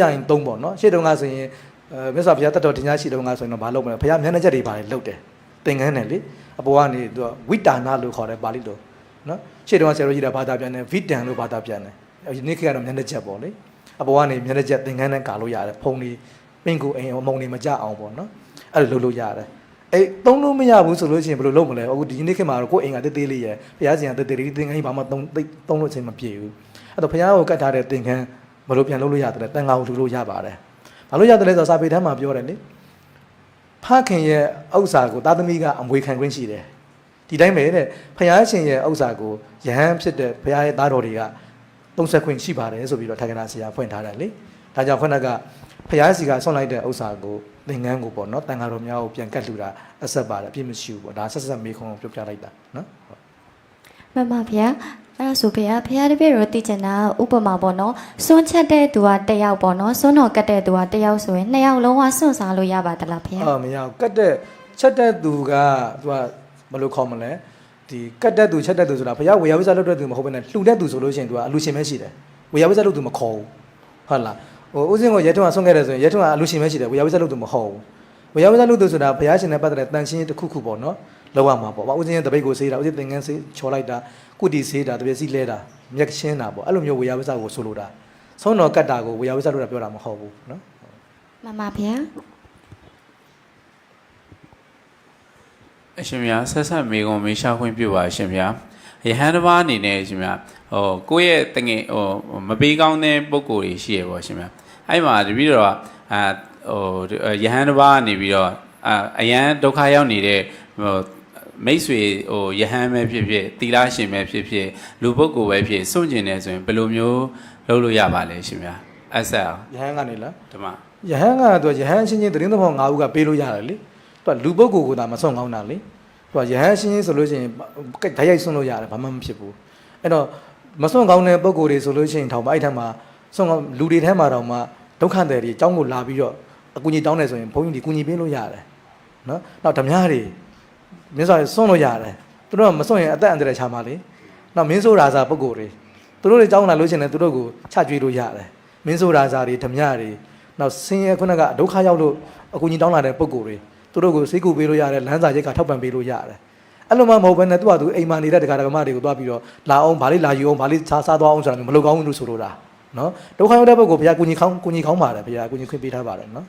ရရင်သုံးပေါ့နော်ရှေ့တုန်းကဆိုရင်အဲမြတ်စွာဘုရားတတ်တော်တင်ညာရှိတုန်းကဆိုရင်တော့မလုပ်မလဲဘုရားမျက်နှာချက်တွေပါတယ်လုပ်တယ်သင်္ကန်းတယ်လေအပေါ်ကနေသူကဝိတာနာလို့ခေါ်တယ်ပါဠိလိုနော်ရှေ့တုန်းကဆရာတို့ကြီးတာဘာသာပြန်တယ်ဗိတန်လို့ဘာသာပြန်တယ်ဒီနေ့ခေတ်ကတော့မျက်နှာချက်ပေါ့လေအပေါ်ကနေမျက်နှာချက်သင်္ကန်းနဲ့ကာလို့ရတယ်ဖုံတွေပင့်ကိုအိမ်အမုံတွေမကြအောင်ပေါ့နော်အဲ့လိုလုပ်လို့ရတယ်အဲ့သုံးလို့မရဘူးဆိုလို့ရှိရင်ဘယ်လိုလုပ်မလဲအခုဒီနေ့ခေတ်မှာတော့ကိုယ်အိမ်ကတေးသေးလေးရယ်ဘုရားရှင်ကတေးသေးလေးသင်္ကန်းကြီးဘာမှသုံးသိသုံးလို့ချင်းမပြေဘူးအဲ့တော့ဘုရားကိုကတ်ထားတဲ့သင်္ကန်း ဘယ်လိုပြန်လုပ်လို့ရတယ်လဲတန်ခါကိုလှူလို့ရပါတယ်ဘာလို့ရတယ်လဲဆိုတော့စာပေထဲမှာပြောတယ်လေဖခင်ရဲ့ဥစ္စာကိုသားသမီးကအမွေခံခွင့်ရှိတယ်ဒီတိုင်းပဲတဲ့ဘုရားရှင်ရဲ့ဥစ္စာကိုယဟန်ဖြစ်တဲ့ဘုရားရဲ့သားတော်တွေကသုံးဆက်ခွင့်ရှိပါတယ်ဆိုပြီးတော့ထာဂနာဆရာဖွင့်ထားတယ်လေဒါကြောင့်ခုနကဘုရားစီကဆွန့်လိုက်တဲ့ဥစ္စာကိုသင်္ကန်းကိုပေါ့နော်တန်ခါတော်များကိုပြန်ကတ်လှူတာအဆက်ပါတယ်အပြည့်မရှိဘူးပေါ့ဒါဆက်ဆက်မေးခွန်းကိုပြောပြလိုက်တာနော်ဟုတ် မှန်ပါဗျာအဲ့ဒါဆိုဗျာဖះတပည့်တော်သိချင်တာဥပမာပေါ့နော်စွန့်ချက်တဲ့သူကတစ်ယောက်ပေါ့နော်စွန့်တော်ကတ်တဲ့သူကတစ်ယောက်ဆိုရင်နှစ်ယောက်လုံးကစွန့်စားလို့ရပါသလားဖះအာမရဘူးကတ်တဲ့ချက်တဲ့သူကသူကဘယ်လိုခေါ်မလဲဒီကတ်တဲ့သူချက်တဲ့သူဆိုတာဘုရားဝေယဝိဇ္ဇလုပ်တဲ့သူမဟုတ်ဘဲနဲ့လှူတဲ့သူဆိုလို့ရှိရင်သူကအလူရှင်ပဲရှိတယ်ဝေယဝိဇ္ဇလုပ်သူမခေါ်ဘူးဟုတ်လားဟိုဥစဉ်ကိုရဲထွန်းကဆွန့်ခဲ့တယ်ဆိုရင်ရဲထွန်းကအလူရှင်ပဲရှိတယ်ဝေယဝိဇ္ဇလုပ်သူမဟုတ်ဘူးဝေယဝိဇ္ဇလုပ်သူဆိုတာဘုရားရှင်နဲ့ပတ်သက်တဲ့တန်ရှင်းတစ်ခုခုပေါ့နော် လောက်ရမှာပေါ့ဥစဉ်ရဲ့တပိတ်ကိုဆေးတာဥစဉ်သင်္ကန်းဆေးချော်လိုက်တာကုတီဆေးတာတပိတ်စီလဲတာမျက်ရှင်းတာပေါ့အဲ့လိုမျိုးဝေယဝိဇ္ဇကိုဆိုလိုတာဆုံးတော်ကတ်တာကိုဝေယဝိဇ္ဇလုပ်တာပြောတာမဟုတ်ဘူးနော်မှန်ပါဗျာအရှင်မြတ်ဆက်ဆက်မေကွန်မေးရှာခွင့်ပြုပါအရှင်မြတ်ယဟန်တစ်ပါးအနေနဲ့အရှင်မြတ်ဟိုကိုယ့်ရဲ့တငယ်ဟိုမပေးကောင်းတဲ့ပုံကိုယ်တွေရှိရပေါ့အရှင်မြတ်အဲ့မှာတပည့်တော်ကအာဟိုယဟန်တစ်ပါးကနေပြီးတော့အာအရန်ဒုက္ခရောက်နေတဲ့ဟို မိတ်ဆွေဟိုယဟန်ပဲဖြစ်ဖြစ်တီလာရှင်ပဲဖြစ်ဖြစ်လူပုဂ္ဂိုလ်ပဲဖြစ်စွန့်ကျင်နေဆိုရင်ဘယ်လိုမျိုးလုပ်လို့ရပါလဲရှင်မြတ်အဆက်အောင်ယဟန်ကနေလားဓမ္မယဟန်ကသူကယဟန်ချင်းချင်းသတင်းသဘော၅ဦးကပေးလို့ရတယ်လေသူကလူပုဂ္ဂိုလ်ကသာမဆွန့်ကောင်းတာလေသူကယဟန်ချင်းချင်းဆိုလို့ရှိရင်ဓာတ်ရိုက်ဆွန့်လို့ရတယ်ဘာမှမဖြစ်ဘူးအဲ့တော့မဆွန့်ကောင်းတဲ့ပုဂ္ဂိုလ်တွေဆိုလို့ရှိရင်ထောင်ပါအဲ့ထက်မှာဆွန့်ကောင်းလူတွေထဲမှာတောင်မှဒုက္ခတွေတွေအကြောင်းကိုလာပြီးတော့အကူကြီးတောင်းတယ်ဆိုရင်ဘုန်းကြီးဒီကူညီပေးလို့ရတယ်နော်နောက်ဓမြတွေ မြတ်စွာဘုရားဆွန့်လို့ရတယ်သူတို့ကမဆွန့်ရင်အသက်အန္တရာယ်ချမှာလေနောက်မင်းဆိုးရာဇာပုဂ္ဂိုလ်တွေသူတို့တွေကြောင်းလာလို့ရှိရင်လည်းသူတို့ကိုချကြွေးလို့ရတယ်မင်းဆိုးရာဇာတွေဓမြတွေနောက်ဆင်းရဲခုနကဒုက္ခရောက်လို့အကူကြီးတောင်းလာတဲ့ပုံကိုယ်တွေသူတို့ကိုစိတ်ကူပေးလို့ရတယ်လမ်းစာရိတ်ကထောက်ပံ့ပေးလို့ရတယ်အဲ့လိုမှမဟုတ်ဘဲနဲ့သူကသူအိမ်မှာနေတဲ့တရားဓမ္မတွေကိုတွားပြီးတော့လာအောင်ဗာလေးလာယူအောင်ဗာလေးစားစားသွားအောင်ဆိုတာမျိုးမလုပ်ကောင်းဘူးလို့ဆိုလိုတာနော်ဒုက္ခရောက်တဲ့ပုဂ္ဂိုလ်ဘုရားကူညီခေါင်းကူညီခေါင်းပါတယ်ဘုရားကူညီခွင့်ပေးထားပါတယ်နော်